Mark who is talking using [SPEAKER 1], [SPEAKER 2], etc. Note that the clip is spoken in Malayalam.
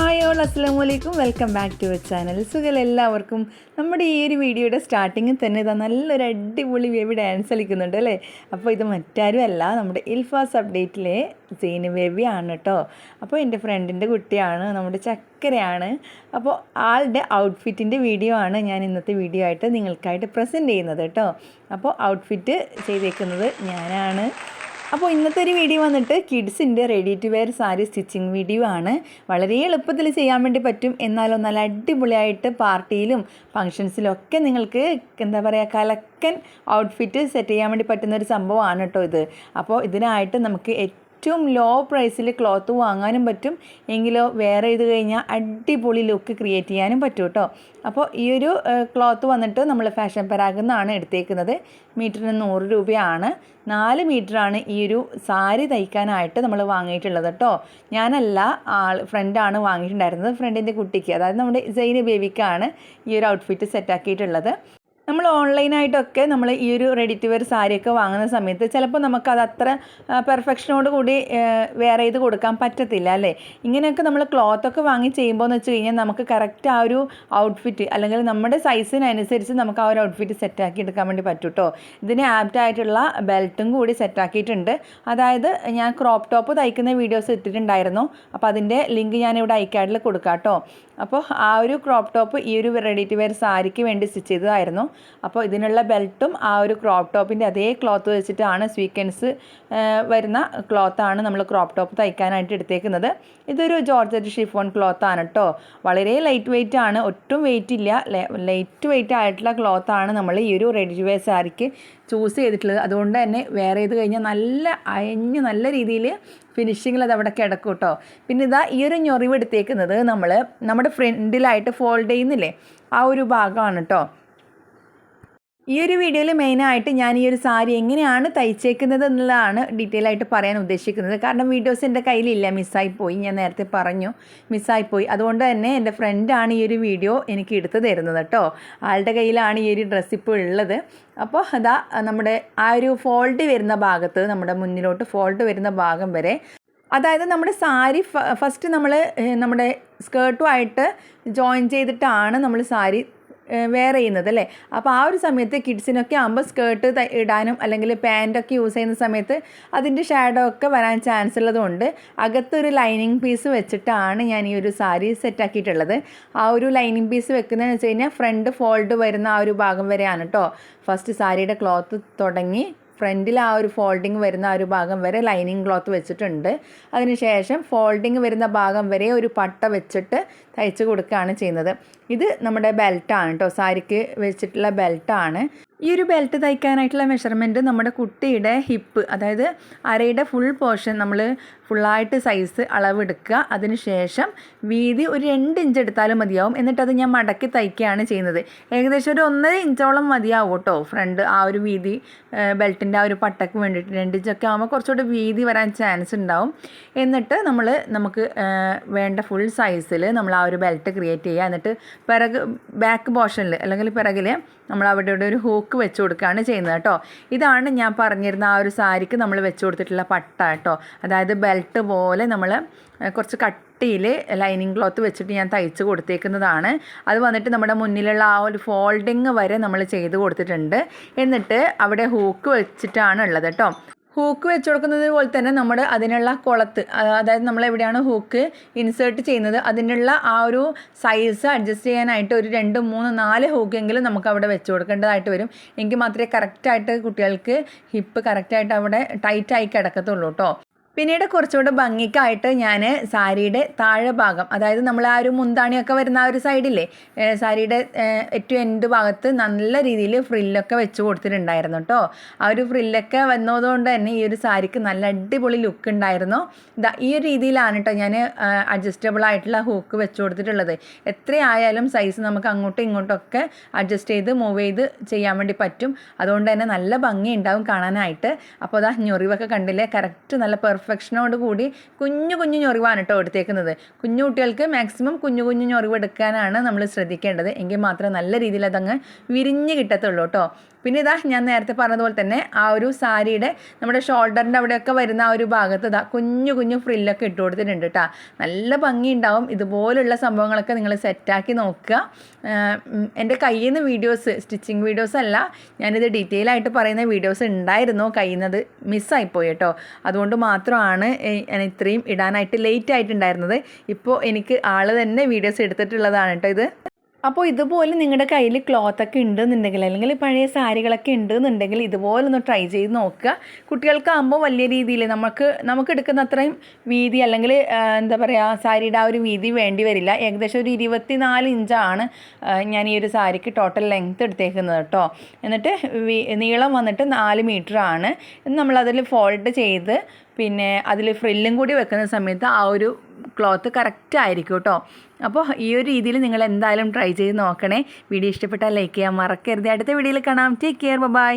[SPEAKER 1] ഓൾ അസ്സാം വലൈക്കും welcome back to our channel സുഖം എല്ലാവർക്കും നമ്മുടെ ഈ ഒരു വീഡിയോയുടെ സ്റ്റാർട്ടിങ്ങിൽ തന്നെ ഇതാ നല്ലൊരു അടിപൊളി ബേബി ഡാൻസ് കളിക്കുന്നുണ്ട് അല്ലേ? അപ്പോൾ ഇത് മറ്റാരും അല്ല നമ്മുടെ ഇൽഫാസ് അപ്ഡേറ്റിലെ സീന് ആണ് കേട്ടോ അപ്പോൾ എന്റെ ഫ്രണ്ടിന്റെ കുട്ടിയാണ് നമ്മുടെ ചക്കരയാണ്. അപ്പോൾ ആളുടെ ഔട്ട്ഫിറ്റിന്റെ വീഡിയോ ആണ് ഞാൻ ഇന്നത്തെ വീഡിയോ ആയിട്ട് നിങ്ങൾക്കായിട്ട് പ്രസന്റ് ചെയ്യുന്നത് കേട്ടോ അപ്പോൾ ഔട്ട്ഫിറ്റ് ചെയ്തേക്കുന്നത് ഞാനാണ്. അപ്പോൾ ഇന്നത്തെ ഒരു വീഡിയോ വന്നിട്ട് കിഡ്സിന്റെ ready to wear sari stitching video ആണ്. വളരെ എളുപ്പത്തിൽ ചെയ്യാൻ വേണ്ടി പറ്റും. എന്നാലോ നല്ല അടിപൊളിയായിട്ട് പാർട്ടിയിലും ഫങ്ഷൻസിലും ഒക്കെ നിങ്ങൾക്ക് എന്താ പറയുക കലക്കൻ ഔട്ട്ഫിറ്റ് സെറ്റ് ചെയ്യാൻ വേണ്ടി പറ്റുന്ന ഒരു സംഭവമാണ് കേട്ടോ ഇത്. അപ്പോൾ ഇതിനായിട്ട് നമുക്ക് ഏറ്റവും ലോ പ്രൈസിൽ ക്ലോത്ത് വാങ്ങാനും പറ്റും. എങ്കിലോ വേറെ ഇത് കഴിഞ്ഞാൽ അടിപൊളി ലുക്ക് ക്രിയേറ്റ് ചെയ്യാനും പറ്റും കേട്ടോ അപ്പോൾ ഈ ഒരു ക്ലോത്ത് വന്നിട്ട് നമ്മൾ ഫാഷൻ പരാഗെന്നാണ് എടുത്തേക്കുന്നത്. മീറ്ററിന് നൂറ് രൂപയാണ്. നാല് മീറ്ററാണ് ഈ ഒരു സാരി തയ്ക്കാനായിട്ട് നമ്മൾ വാങ്ങിയിട്ടുള്ളത് കേട്ടോ ഞാനല്ല ആൾ ഫ്രണ്ടാണ് വാങ്ങിയിട്ടുണ്ടായിരുന്നത്. ഫ്രണ്ടിന്റെ കുട്ടിക്ക് അതായത് നമ്മുടെ ജൈന ബേബിക്കാണ് ഈ ഒരു ഔട്ട്ഫിറ്റ് സെറ്റാക്കിയിട്ടുള്ളത് നമ്മൾ ഓൺലൈനായിട്ടൊക്കെ നമ്മൾ ഈ ഒരു റെഡി ടു വെയർ സാരിയൊക്കെ വാങ്ങുന്ന സമയത്ത് ചിലപ്പോൾ നമുക്കത് അത്ര പെർഫെക്ഷനോട് കൂടി വേറെ ഇത് കൊടുക്കാൻ പറ്റത്തില്ല അല്ലേ? ഇങ്ങനെയൊക്കെ നമ്മൾ ക്ലോത്തൊക്കെ വാങ്ങി ചെയ്യുമ്പോൾ എന്ന് വെച്ച് കഴിഞ്ഞാൽ നമുക്ക് കറക്റ്റ് ആ ഒരു ഔട്ട്ഫിറ്റ് അല്ലെങ്കിൽ നമ്മുടെ സൈസിനനുസരിച്ച് നമുക്ക് ആ ഒരു ഔട്ട്ഫിറ്റ് സെറ്റാക്കി എടുക്കാൻ വേണ്ടി പറ്റും ഇതിന് ആപ്റ്റ് ആയിട്ടുള്ള ബെൽറ്റും കൂടി സെറ്റാക്കിയിട്ടുണ്ട് അതായത് ഞാൻ ക്രോപ്പ് ടോപ്പ് തയ്ക്കുന്ന വീഡിയോസ് ഇട്ടിട്ടുണ്ടായിരുന്നു. അപ്പോൾ അതിന്റെ ലിങ്ക് ഞാനിവിടെ ഐക്കാഡിൽ കൊടുക്കാം കേട്ടോ അപ്പോൾ ആ ഒരു ക്രോപ്പ് ടോപ്പ് ഈ ഒരു റെഡി ടു വെയർ സാരിക്ക് വേണ്ടി സ്റ്റിച്ച് ചെയ്തതായിരുന്നു. അപ്പോൾ ഇതിനുള്ള ബെൽറ്റും ആ ഒരു ക്രോപ്പ് ടോപ്പിന്റെ അതേ ക്ലോത്ത് വെച്ചിട്ടാണ് സ്വീക്കൻസ് വരുന്ന ക്ലോത്താണ് നമ്മൾ ക്രോപ്പ് ടോപ്പ് തയ്ക്കാനായിട്ട് എടുത്തേക്കുന്നത്. ഇതൊരു ജോർജറ്റ് ഷിഫോൺ ക്ലോത്താണ് കേട്ടോ വളരെ ലൈറ്റ് വെയിറ്റ് ആണ്. ഒട്ടും വെയിറ്റ് ഇല്ല. ലൈറ്റ് വെയിറ്റ് ആയിട്ടുള്ള ക്ലോത്താണ് നമ്മൾ ഈ ഒരു റെഡി ടു സാരിക്ക് ചൂസ് ചെയ്തിട്ടുള്ളത്. അതുകൊണ്ട് തന്നെ വേറെ ചെയ്ത് കഴിഞ്ഞാൽ നല്ല അയഞ്ഞ് നല്ല രീതിയിൽ ഫിനിഷിങ്ങിൽ അത് അവിടെ കിടക്കും കേട്ടോ പിന്നെ ഇതാ ഈ ഒരു ഞൊറിവ് എടുത്തേക്കുന്നത് നമ്മൾ നമ്മുടെ ഫ്രണ്ടിലായിട്ട് ഫോൾഡ് ചെയ്യുന്നില്ലേ? ആ ഒരു ഭാഗമാണ് കേട്ടോ ഈ ഒരു വീഡിയോയിൽ മെയിനായിട്ട് ഞാൻ ഈ ഒരു സാരി എങ്ങനെയാണ് തയ്ച്ചേക്കുന്നത് എന്നുള്ളതാണ് ഡീറ്റെയിൽ ആയിട്ട് പറയാൻ ഉദ്ദേശിക്കുന്നത്. കാരണം വീഡിയോസ് എന്റെ കയ്യിലില്ല മിസ്സായിപ്പോയി ഞാൻ നേരത്തെ പറഞ്ഞു മിസ്സായിപ്പോയി അതുകൊണ്ട് തന്നെ എന്റെ ഫ്രണ്ടാണ് ഈ ഒരു വീഡിയോ എനിക്ക് എടുത്തു തരുന്നത് കേട്ടോ ആളുടെ കയ്യിലാണ് ഈ ഒരു ഡ്രസ്സ് ഇപ്പോൾ ഉള്ളത്. അപ്പോൾ അതാ നമ്മുടെ ആ ഒരു ഫോൾഡ് വരുന്ന ഭാഗത്ത് നമ്മുടെ മുന്നിലോട്ട് ഫോൾഡ് വരുന്ന ഭാഗം വരെ. അതായത് നമ്മുടെ സാരി ഫസ്റ്റ് നമ്മൾ നമ്മുടെ സ്കേർട്ടുമായിട്ട് ജോയിൻ ചെയ്തിട്ടാണ് നമ്മൾ സാരി വെയർ ചെയ്യുന്നത് അല്ലേ? അപ്പോൾ ആ ഒരു സമയത്ത് കിഡ്സിനൊക്കെ ആകുമ്പോൾ സ്കേർട്ട് ഇടാനും അല്ലെങ്കിൽ പാന്റൊക്കെ യൂസ് ചെയ്യുന്ന സമയത്ത് അതിന്റെ ഷാഡോ ഒക്കെ വരാൻ ചാൻസ് ഉള്ളതുകൊണ്ട് അകത്തൊരു ലൈനിങ് പീസ് വെച്ചിട്ടാണ് ഞാൻ ഈ ഒരു സാരി സെറ്റാക്കിയിട്ടുള്ളത് ആ ഒരു ലൈനിങ് പീസ് വെക്കുന്നതെന്ന് വെച്ച് കഴിഞ്ഞാൽ ഫ്രണ്ട് ഫോൾഡ് വരുന്ന ആ ഒരു ഭാഗം വരെയാണ് കേട്ടോ ഫസ്റ്റ് സാരിയുടെ ക്ലോത്ത് തുടങ്ങി ഫ്രണ്ടിൽ ആ ഒരു ഫോൾഡിങ് വരുന്ന ആ ഒരു ഭാഗം വരെ ലൈനിങ് ക്ലോത്ത് വെച്ചിട്ടുണ്ട്. അതിനുശേഷം ഫോൾഡിങ് വരുന്ന ഭാഗം വരെ ഒരു പട്ട വെച്ചിട്ട് തയ്ച്ച് കൊടുക്കുകയാണ് ചെയ്യുന്നത്. ഇത് നമ്മുടെ ബെൽറ്റാണ് കേട്ടോ. സാരിക്ക് വെച്ചിട്ടുള്ള ബെൽറ്റാണ്. ഈ ഒരു ബെൽറ്റ് തയ്ക്കാനായിട്ടുള്ള മെഷർമെന്റ് നമ്മുടെ കുട്ടിയുടെ ഹിപ്പ് അതായത് അരയുടെ ഫുൾ പോർഷൻ നമ്മൾ ഫുള്ളായിട്ട് സൈസ് അളവെടുക്കുക. അതിന് ശേഷം വീതി ഒരു രണ്ട് ഇഞ്ച് എടുത്താലും മതിയാവും. എന്നിട്ടത് ഞാൻ മടക്കി തയ്ക്കുകയാണ് ചെയ്യുന്നത്. ഏകദേശം ഒരു ഒന്നര ഇഞ്ചോളം മതിയാവും കേട്ടോ. ഫ്രണ്ട് ആ ഒരു വീതി ബെൽറ്റിന്റെ ആ ഒരു പട്ടക്ക് വേണ്ടിയിട്ട് രണ്ട് ഇഞ്ചൊക്കെ ആകുമ്പോൾ കുറച്ചുകൂടി വീതി വരാൻ ചാൻസ് ഉണ്ടാവും. എന്നിട്ട് നമ്മൾ നമുക്ക് വേണ്ട ഫുൾ സൈസിൽ നമ്മൾ ആ ഒരു ബെൽറ്റ് ക്രിയേറ്റ് ചെയ്യുക. എന്നിട്ട് പിറക് ബാക്ക് പോർഷനിൽ അല്ലെങ്കിൽ പിറകിൽ നമ്മൾ അവിടെ ഇവിടെ ഒരു ഹൂക്ക് വെച്ച് കൊടുക്കുകയാണ് ചെയ്യുന്നത് കേട്ടോ. ഇതാണ് ഞാൻ പറഞ്ഞിരുന്ന ആ ഒരു സാരിക്ക് നമ്മൾ വെച്ച് കൊടുത്തിട്ടുള്ള പട്ട കേട്ടോ. അതായത് ബെൽറ്റ് പോലെ നമ്മൾ കുറച്ച് കട്ടിയിൽ ലൈനിങ് ക്ലോത്ത് വെച്ചിട്ട് ഞാൻ തയ്ച്ച് കൊടുത്തേക്കുന്നതാണ്. അത് വന്നിട്ട് നമ്മുടെ മുന്നിലുള്ള ആ ഒരു ഫോൾഡിങ് വരെ നമ്മൾ ചെയ്ത് കൊടുത്തിട്ടുണ്ട്. എന്നിട്ട് അവിടെ ഹൂക്ക് വെച്ചിട്ടാണ് ഉള്ളത് കേട്ടോ ഹൂക്ക് വെച്ച് കൊടുക്കുന്നത് പോലെ തന്നെ നമ്മൾ അതിനുള്ള കുളത്ത് അതായത് നമ്മൾ എവിടെയാണ് ഹൂക്ക് ഇൻസേർട്ട് ചെയ്യുന്നത് അതിനുള്ള ആ ഒരു സൈസ് അഡ്ജസ്റ്റ് ചെയ്യാനായിട്ട് ഒരു രണ്ട് മൂന്ന് നാല് ഹൂക്കെങ്കിലും നമുക്ക് അവിടെ വെച്ച് കൊടുക്കേണ്ടതായിട്ട് വരും. എങ്കിൽ മാത്രമേ കറക്റ്റായിട്ട് കുട്ടികൾക്ക് ഹിപ്പ് കറക്റ്റായിട്ട് അവിടെ ടൈറ്റായി കിടക്കത്തുള്ളൂ കേട്ടോ പിന്നീട് കുറച്ചുകൂടെ ഭംഗിക്കായിട്ട് ഞാൻ സാരിയുടെ താഴെ ഭാഗം അതായത് നമ്മൾ ആ ഒരു മുന്താണിയൊക്കെ വരുന്ന ആ ഒരു സൈഡില്ലേ സാരിയുടെ ഏറ്റവും എൻഡ് ഭാഗത്ത് നല്ല രീതിയിൽ ഫ്രില്ലൊക്കെ വെച്ച് കൊടുത്തിട്ടുണ്ടായിരുന്നു കേട്ടോ ആ ഒരു ഫ്രില്ലൊക്കെ വന്നതുകൊണ്ട് തന്നെ ഈ ഒരു സാരിക്ക് നല്ല അടിപൊളി ലുക്ക് ഉണ്ടായിരുന്നു. ഇതാ ഈ ഒരു രീതിയിലാണ് കേട്ടോ ഞാൻ അഡ്ജസ്റ്റബിൾ ആയിട്ടുള്ള ഹൂക്ക് വെച്ച് കൊടുത്തിട്ടുള്ളത്. എത്രയായാലും സൈസ് നമുക്ക് അങ്ങോട്ടും ഇങ്ങോട്ടും ഒക്കെ അഡ്ജസ്റ്റ് ചെയ്ത് മൂവ് ചെയ്ത് ചെയ്യാൻ വേണ്ടി പറ്റും. അതുകൊണ്ട് തന്നെ നല്ല ഭംഗി ഉണ്ടാവും കാണാനായിട്ട്. അപ്പോൾ അതാ ഞൊറിവൊക്കെ കണ്ടില്ലേ കറക്റ്റ് നല്ല പെർഫെക്ഷനോട് കൂടി കുഞ്ഞു കുഞ്ഞു ഞൊറിവാണ് കേട്ടോ എടുത്തേക്കുന്നത്. കുഞ്ഞു കുട്ടികൾക്ക് മാക്സിമം കുഞ്ഞു കുഞ്ഞു ഞൊറിവ് എടുക്കാനാണ് നമ്മൾ ശ്രദ്ധിക്കേണ്ടത്. എങ്കിൽ മാത്രമേ നല്ല രീതിയിൽ അതങ്ങ് വിരിഞ്ഞ് കിട്ടത്തുള്ളൂ കേട്ടോ. പിന്നെ ഇതാ ഞാൻ നേരത്തെ പറഞ്ഞതുപോലെ തന്നെ ആ ഒരു സാരിയുടെ നമ്മുടെ ഷോൾഡറിന്റെ അവിടെയൊക്കെ വരുന്ന ആ ഒരു ഭാഗത്ത് ഇതാ കുഞ്ഞു കുഞ്ഞു ഫ്രില്ലൊക്കെ ഇട്ട് കൊടുത്തിട്ടുണ്ട് കേട്ടോ നല്ല ഭംഗിയുണ്ടാവും. ഇതുപോലുള്ള സംഭവങ്ങളൊക്കെ നിങ്ങൾ സെറ്റാക്കി നോക്കുക. എന്റെ കയ്യിൽ നിന്ന് വീഡിയോസ് സ്റ്റിച്ചിങ് വീഡിയോസ് അല്ല ഞാനിത് ഡീറ്റെയിൽ ആയിട്ട് പറയുന്ന വീഡിയോസ് ഉണ്ടായിരുന്നു. കയ്യിൽ നിന്ന് അത് മിസ്സായിപ്പോയി കേട്ടോ അതുകൊണ്ട് മാത്രമാണ് ഞാൻ ഇത്രയും ഇടാനായിട്ട് ലേറ്റ് ആയിട്ടുണ്ടായിരുന്നത്. ഇപ്പോൾ എനിക്ക് ആൾ തന്നെ വീഡിയോസ് എടുത്തിട്ടുള്ളതാണ് കേട്ടോ ഇത്. അപ്പോൾ ഇതുപോലെ നിങ്ങളുടെ കയ്യിൽ ക്ലോത്തൊക്കെ ഉണ്ടെന്നുണ്ടെങ്കിൽ അല്ലെങ്കിൽ പഴയ സാരികളൊക്കെ ഉണ്ടെന്നുണ്ടെങ്കിൽ ഇതുപോലെ ഒന്ന് ട്രൈ ചെയ്ത് നോക്കുക. കുട്ടികൾക്കാകുമ്പോൾ വലിയ രീതിയിൽ നമുക്ക് നമുക്ക് എടുക്കുന്ന അത്രയും വീതി അല്ലെങ്കിൽ എന്താ പറയുക സാരിയുടെ ആ ഒരു വീതി വേണ്ടി വരില്ല. ഏകദേശം ഒരു ഇരുപത്തി നാല് ഇഞ്ചാണ് ഞാൻ ഈ ഒരു സാരിക്ക് ടോട്ടൽ ലെങ്ത് എടുത്തേക്കുന്നത് കേട്ടോ. എന്നിട്ട് നീളം വന്നിട്ട് നാല് മീറ്റർ ആണ്. നമ്മളതിൽ ഫോൾഡ് ചെയ്ത് പിന്നെ അതിൽ ഫ്രില്ലും കൂടി വെക്കുന്ന സമയത്ത് ആ ഒരു ക്ലോത്ത് കറക്റ്റ് ആയിരിക്കും കേട്ടോ അപ്പോൾ ഈ ഒരു രീതിയിൽ നിങ്ങൾ എന്തായാലും ട്രൈ ചെയ്ത് നോക്കണേ. വീഡിയോ ഇഷ്ടപ്പെട്ടാൽ ലൈക്ക് ചെയ്യാൻ മറക്കരുത്. അടുത്ത വീഡിയോയിൽ കാണാം. Take care bye